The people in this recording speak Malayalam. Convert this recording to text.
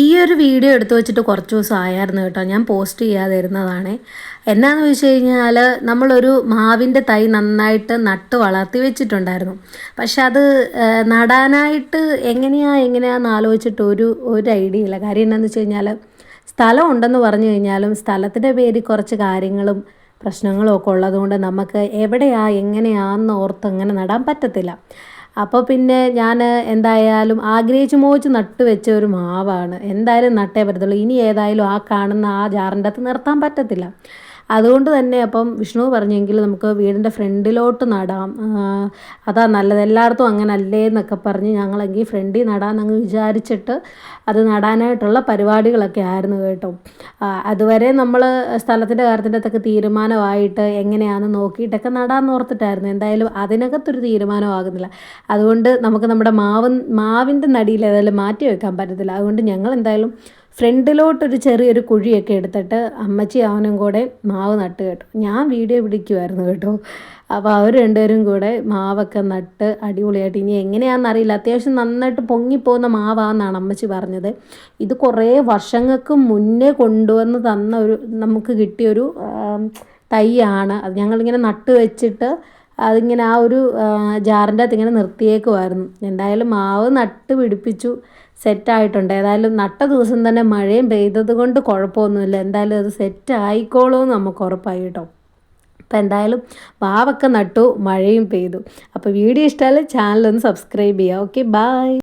ഈ ഒരു വീഡിയോ എടുത്തു വെച്ചിട്ട് കുറച്ച് ദിവസം ആയായിരുന്നു കേട്ടോ. ഞാൻ പോസ്റ്റ് ചെയ്യാതിരുന്നതാണ്. എന്നാന്ന് വെച്ച് കഴിഞ്ഞാൽ നമ്മളൊരു മാവിന്റെ തൈ നന്നായിട്ട് നട്ട് വളർത്തി വെച്ചിട്ടുണ്ടായിരുന്നു. പക്ഷെ അത് നടാനായിട്ട് എങ്ങനെയാ എങ്ങനെയാന്ന് ആലോചിച്ചിട്ട് ഒരു ഒരു ഐഡിയ ഇല്ല. കാര്യം എന്താണെന്ന് വെച്ച് കഴിഞ്ഞാൽ സ്ഥലം ഉണ്ടെന്ന് പറഞ്ഞു കഴിഞ്ഞാലും സ്ഥലത്തിന്റെ പേരിൽ കുറച്ച് കാര്യങ്ങളും പ്രശ്നങ്ങളും ഒക്കെ ഉള്ളതുകൊണ്ട് നമുക്ക് എവിടെയാ എങ്ങനെയാന്ന് ഓർത്ത് അങ്ങനെ നടാൻ പറ്റത്തില്ല. അപ്പോൾ പിന്നെ ഞാൻ എന്തായാലും ആഗ്രഹിച്ച് മോച്ച് നട്ട് വെച്ച ഒരു മാവാണ്. എന്തായാലും നട്ടേ പറ്റത്തുള്ളൂ. ഇനി ഏതായാലും ആ കാണുന്ന ആ ജാറിന്റെ അകത്ത് നിർത്താൻ പറ്റത്തില്ല. അതുകൊണ്ട് തന്നെ അപ്പം വിഷ്ണു പറഞ്ഞെങ്കിൽ നമുക്ക് വീടിന്റെ ഫ്രണ്ടിലോട്ട് നടാം. അതാ നല്ലത്. എല്ലായിടത്തും അങ്ങനെ അല്ലേ എന്നൊക്കെ പറഞ്ഞ് ഞങ്ങളെങ്കിൽ ഫ്രണ്ടിൽ നടാമെന്നങ്ങ് വിചാരിച്ചിട്ട് അത് നടാനായിട്ടുള്ള പരിപാടികളൊക്കെ ആയിരുന്നു കേട്ടോ. അതുവരെ നമ്മൾ സ്ഥലത്തിന്റെ കാര്യത്തിന്റെ അകത്തൊക്കെ തീരുമാനമായിട്ട് എങ്ങനെയാണെന്ന് നോക്കിയിട്ടൊക്കെ നടാമെന്ന് ഓർത്തിട്ടായിരുന്നു. എന്തായാലും അതിനകത്തൊരു തീരുമാനമാകുന്നില്ല. അതുകൊണ്ട് നമുക്ക് നമ്മുടെ മാവ് മാവിന്റെ നടിയിൽ ഏതായാലും മാറ്റി വെക്കാൻ പറ്റത്തില്ല. അതുകൊണ്ട് ഞങ്ങൾ എന്തായാലും ഫ്രണ്ടിലോട്ടൊരു ചെറിയൊരു കുഴിയൊക്കെ എടുത്തിട്ട് അമ്മച്ചി അവനും കൂടെ മാവ് നട്ട് കേട്ടോ. ഞാൻ വീഡിയോ പിടിക്കുമായിരുന്നു കേട്ടോ. അപ്പോൾ അവർ രണ്ടുപേരും കൂടെ മാവൊക്കെ നട്ട് അടിപൊളിയായിട്ട് ഇനി എങ്ങനെയാണെന്നറിയില്ല അത്യാവശ്യം നന്നായിട്ട് പൊങ്ങിപ്പോകുന്ന മാവാന്നാണ് അമ്മച്ചി പറഞ്ഞത്. ഇത് കുറേ വർഷങ്ങൾക്ക് മുന്നേ കൊണ്ടുവന്ന് തന്ന ഒരു നമുക്ക് കിട്ടിയൊരു തൈയാണ്. അത് ഞങ്ങളിങ്ങനെ നട്ട് വെച്ചിട്ട് അതിങ്ങനെ ആ ഒരു ജാറിന്റെ അകത്ത് ഇങ്ങനെ നിർത്തിയേക്കുമായിരുന്നു എന്തായാലും മാവ് നട്ട് പിടിപ്പിച്ചു സെറ്റായിട്ടുണ്ട് ഏതായാലും നട്ട ദിവസം തന്നെ മഴയും പെയ്തത് കൊണ്ട് കുഴപ്പമൊന്നുമില്ല. എന്തായാലും അത് സെറ്റ് ആയിക്കോളുമെന്ന് നമുക്ക് ഉറപ്പായി കേട്ടോ. അപ്പോൾ എന്തായാലും മാവൊക്കെ നട്ടു മഴയും പെയ്തു. അപ്പോൾ വീഡിയോ ഇഷ്ടമായാലും ചാനലൊന്ന് സബ്സ്ക്രൈബ് ചെയ്യുക. Okay bye